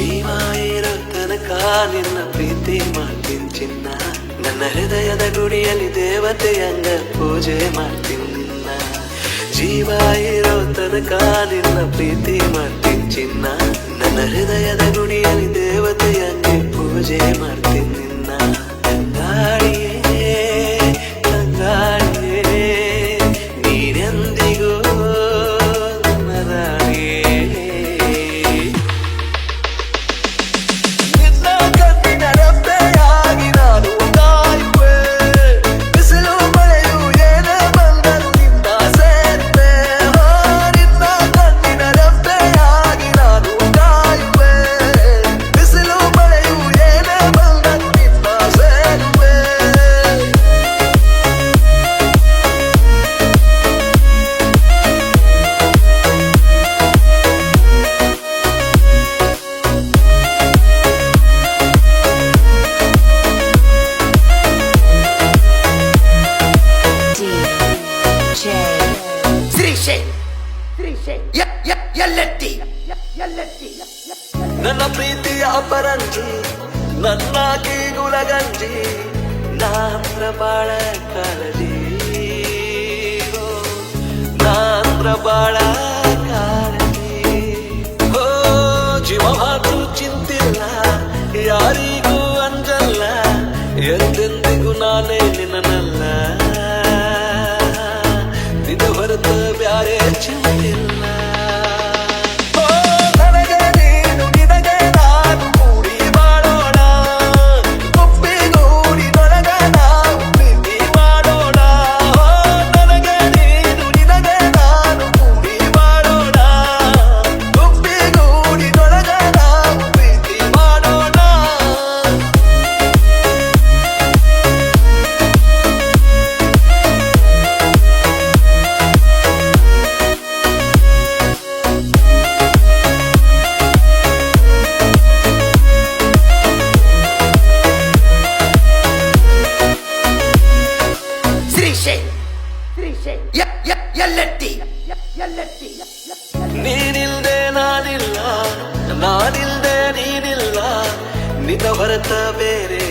ಜೀವ ಇರೋ ತನಕ ನಿನ್ನ ಪ್ರೀತಿ ಮಾಡ್ತೀನಿ ಚಿನ್ನ. ನನ್ನ ಹೃದಯದ ಗುಡಿಯಲ್ಲಿ ದೇವತೆಯಂಗ ಪೂಜೆ ಮಾಡ್ತೀನಿ ಜೀವ ಇರೋ ತನಕ ನಿನ್ನ ಪ್ರೀತಿ ಮಾಡ್ತೀನಿ ಚಿನ್ನ. ನನ್ನ ಹೃದಯದ ಗುಡಿಯಲ್ಲಿ ದೇವತೆಯಂಗೆ ಪೂಜೆ ಶ್ರೀಶೈ ಎಲ್ಲೆತ್ತಿ ನನ್ನ ಪ್ರೀತಿಯ ಅಪರಂಜಿ ನನ್ನ ಗುಲಗಂಜಿ ನಾಂದ್ರ ಬಾಳ ಕಾಳಜಿ ಓ, ನಾಂದ್ರ ಬಾಳ ಕಾಳಜಿ ಓ ಜೀವ ಮಾತು ಚಿಂತಿಲ್ಲ ಯಾರಿಗೂ ಅಂಜಲ್ಲ ಎಂದೆಂದಿಗೂ ನಾನೇ ನಿನ್ನನಲ್ಲ ನಿನ್ನ ചാരേ ചാരിൽ ನೀನಿಲ್ದೆ ನಾನಿಲ್ಲ ನಾನಿಲ್ದೆ ನೀನಿಲ್ಲ ನಿನ್ನ ಹೊರತ ಬೇರೆ